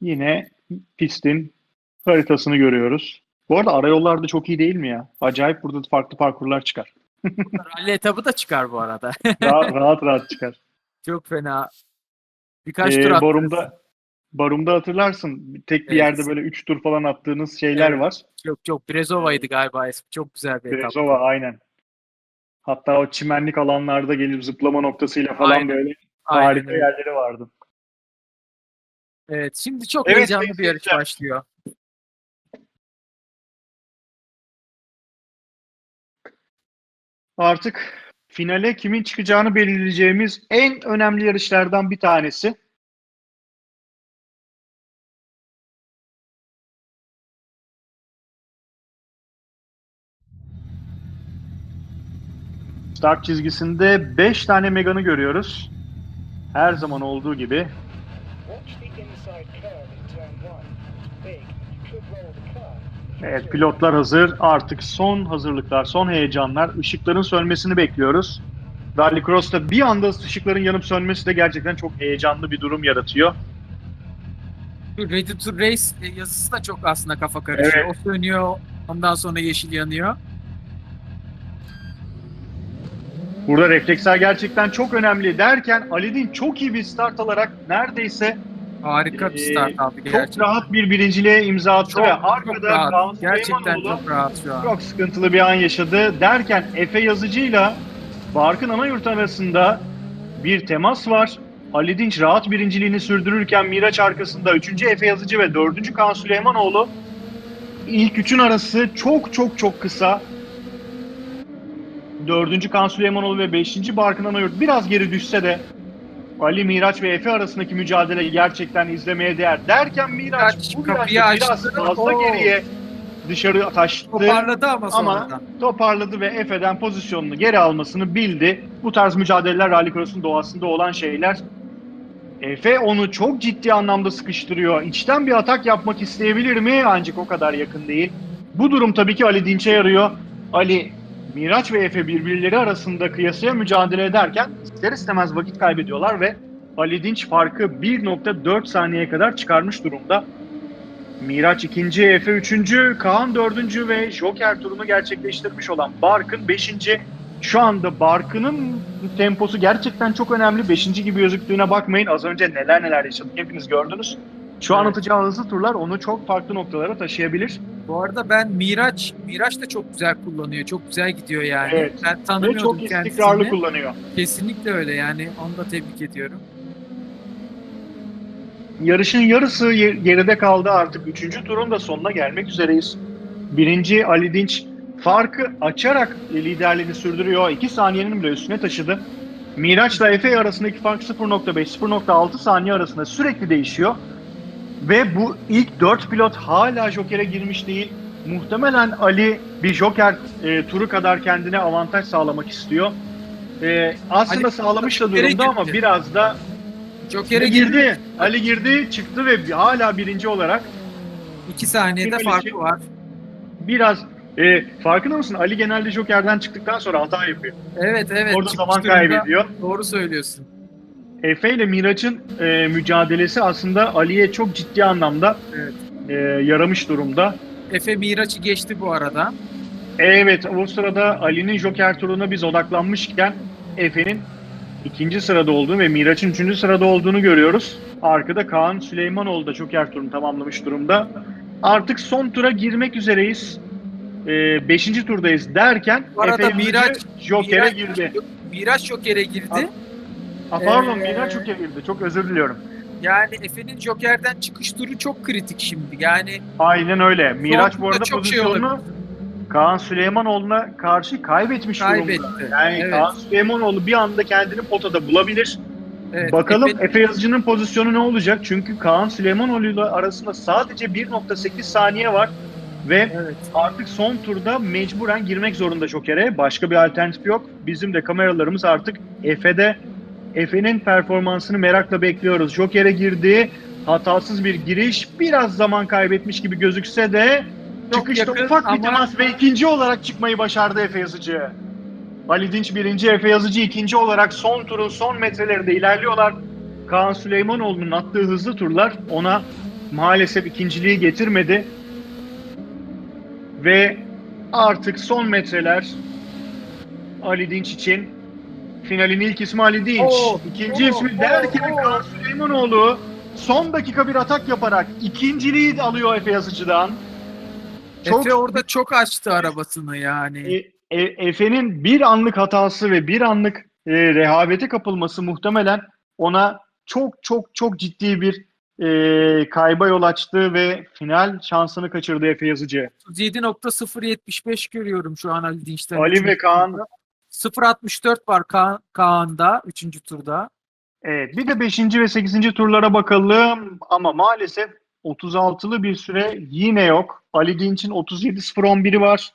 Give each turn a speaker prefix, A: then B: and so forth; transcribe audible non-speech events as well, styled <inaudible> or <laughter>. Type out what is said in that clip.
A: Yine pistin haritasını görüyoruz. Bu arada arayollarda çok iyi değil mi ya? Acayip burada farklı parkurlar çıkar. <laughs>
B: Rally etabı da çıkar bu arada.
A: Rahat rahat, rahat çıkar.
B: Çok fena. Birkaç
A: Ee,
B: tur attınız.
A: Barum'da Barum'da hatırlarsın tek bir
B: Evet.
A: yerde böyle 3 tur falan attığınız şeyler
B: Evet.
A: var.
B: Çok çok Brezova'ydı galiba. Çok güzel bir etap.
A: Brezova aynen. Hatta o çimenlik alanlarda gelip zıplama noktasıyla falan
B: Aynen.
A: böyle
B: Aynen
A: harika
B: öyle.
A: yerleri vardı.
B: Evet şimdi çok
A: Evet,
B: heyecanlı bir yarış başlıyor.
A: Artık finale kimin çıkacağını belirleyeceğimiz en önemli yarışlardan bir tanesi. Start çizgisinde 5 tane Megan'ı görüyoruz. Her zaman olduğu gibi Evet pilotlar hazır. Artık son hazırlıklar, son heyecanlar. Işıkların sönmesini bekliyoruz. Rallycross'ta bir anda ışıkların yanıp sönmesi de gerçekten çok heyecanlı bir durum yaratıyor.
B: Ready to Race e, yazısı da çok aslında kafa karışıyor.
A: Evet.
B: O sönüyor. Ondan sonra yeşil yanıyor.
A: Burada refleksler gerçekten çok önemli derken Alidin çok iyi bir start alarak neredeyse
B: Harika bir
A: Ee,
B: start aldı
A: çok
B: gerçekten.
A: rahat bir birinciliğe imza attı
B: Çok,
A: ve
B: çok
A: arkada Kaan
B: rahat. Gerçekten çok rahat şu an.
A: çok sıkıntılı bir an yaşadı derken Efe Yazıcı'yla Barkın Anayurt arasında bir temas var. Ali Dinç rahat birinciliğini sürdürürken Miraç arkasında 3. Efe Yazıcı ve 4. Kaan Süleymanoğlu ilk üçün arası çok çok çok kısa. 4. Kaan Süleymanoğlu ve 5. Barkın Anayurt biraz geri düşse de Ali Miraç ve Efe arasındaki mücadele gerçekten izlemeye değer. Derken Miraç
B: Miraç
A: bu
B: kapıyı
A: virajda biraz
B: açtı.
A: fazla
B: Oo.
A: geriye dışarı taştı.
B: Toparladı ama
A: Ama
B: sonradan.
A: toparladı ve Efe'den pozisyonunu geri almasını bildi. Bu tarz mücadeleler Rallycross'un doğasında olan şeyler. Efe onu çok ciddi anlamda sıkıştırıyor. İçten bir atak yapmak isteyebilir mi? Ancak o kadar yakın değil. Bu durum tabii ki Ali Dinç'e yarıyor. Ali, Miraç ve Efe birbirleri arasında kıyasıya mücadele ederken ister istemez vakit kaybediyorlar ve Ali Dinç farkı 1.4 saniyeye kadar çıkarmış durumda. Miraç ikinci, Efe üçüncü, Kaan dördüncü ve Joker turunu gerçekleştirmiş olan Barkın beşinci. Şu anda Barkın'ın temposu gerçekten çok önemli. Beşinci gibi gözüktüğüne bakmayın. Az önce neler neler yaşadık hepiniz gördünüz. Şu an
B: Evet.
A: atacağı hızlı turlar onu çok farklı noktalara taşıyabilir.
B: Bu arada ben Miraç, Miraç da çok güzel kullanıyor. Çok güzel gidiyor yani.
A: Evet.
B: Ben
A: Ve
B: tanımıyordum
A: çok
B: kendisini.
A: istikrarlı kullanıyor.
B: Kesinlikle öyle yani. Onu da tebrik ediyorum.
A: Yarışın yarısı geride kaldı artık. Üçüncü turun da sonuna gelmek üzereyiz. Birinci Ali Dinç farkı açarak liderliğini sürdürüyor. 2 saniyenin bile üstüne taşıdı. Miraç'la Efe arasındaki fark 0.5, 0.6 saniye arasında sürekli değişiyor. Ve bu ilk 4 pilot hala Joker'e girmiş değil. Muhtemelen Ali bir Joker e, turu kadar kendine avantaj sağlamak istiyor. E, aslında
B: Ali
A: sağlamış da durumda ama
B: girdi.
A: biraz da
B: Joker'e
A: Ali girdi. Ali girdi, çıktı ve hala birinci olarak
B: 2 saniyede farkı var.
A: biraz e, farkında mısın? Ali genelde Joker'den çıktıktan sonra hata yapıyor.
B: Evet evet.
A: Orada zaman kaybediyor.
B: Doğru söylüyorsun.
A: Efe ile Miraç'ın e, mücadelesi aslında Ali'ye çok ciddi anlamda
B: Evet.
A: e, yaramış durumda.
B: Efe Miraç'ı geçti bu arada.
A: Evet o sırada Ali'nin Joker turuna biz odaklanmışken Efe'nin ikinci sırada olduğunu ve Miraç'ın üçüncü sırada olduğunu görüyoruz. Arkada Kaan Süleymanoğlu da Joker turunu tamamlamış durumda. Artık son tura girmek üzereyiz. Ee, beşinci turdayız derken
B: Bu arada
A: Efe
B: Miraç-
A: Joker'e
B: Miraç-
A: girdi.
B: Miraç Joker'e girdi.
A: Aa, pardon
B: Ee,
A: Miraç Joker'e girdi. Çok özür diliyorum.
B: Yani Efe'nin Joker'den çıkış turu çok kritik şimdi. Yani
A: Aynen öyle. Miraç bu arada
B: çok şey
A: pozisyonunu
B: olabilir.
A: Kaan Süleymanoğlu'na karşı kaybetmiş
B: kaybetti.
A: durumda. Yani
B: Evet.
A: Kaan Süleymanoğlu bir anda kendini potada bulabilir.
B: Evet,
A: Bakalım
B: Efe-
A: Efe Yazıcı'nın pozisyonu ne olacak? Çünkü Kaan Süleymanoğlu ile arasında sadece 1.8 saniye var ve
B: Evet.
A: artık son turda mecburen girmek zorunda Joker'e. Başka bir alternatif yok. Bizim de kameralarımız artık Efe'de. Efe'nin performansını merakla bekliyoruz. Joker'e girdi. Hatasız bir giriş. Biraz zaman kaybetmiş gibi gözükse de
B: Çok
A: çıkışta
B: yakın
A: ufak bir
B: ama-
A: temas ve ikinci olarak çıkmayı başardı Efe Yazıcı. Ali Dinç birinci, Efe Yazıcı ikinci olarak son turun son metrelerinde ilerliyorlar. Kaan Süleymanoğlu'nun attığı hızlı turlar ona maalesef ikinciliği getirmedi. Ve artık son metreler Ali Dinç için. Finalin ilk ismi Ali Dinç.
B: Oo,
A: İkinci
B: oo,
A: ismi
B: oo,
A: derken
B: oo.
A: Kaan Süleymanoğlu son dakika bir atak yaparak ikinciliği alıyor Efe Yazıcı'dan. Çok
B: Efe orada çok açtı arabasını yani.
A: e, e- Efe'nin bir anlık hatası ve bir anlık e, rehavete kapılması muhtemelen ona çok çok çok ciddi bir e, kayba yol açtı ve final şansını kaçırdı Efe Yazıcı.
B: 37.075 görüyorum şu an Ali Dinç'ten.
A: Ali ve Kaan.
B: Turda. 0.64 var Kaan, Kaan'da 3. turda.
A: Evet, bir de 5. ve 8. turlara bakalım ama maalesef 36'lı bir süre yine yok. Ali Dinç'in 37.011'i var.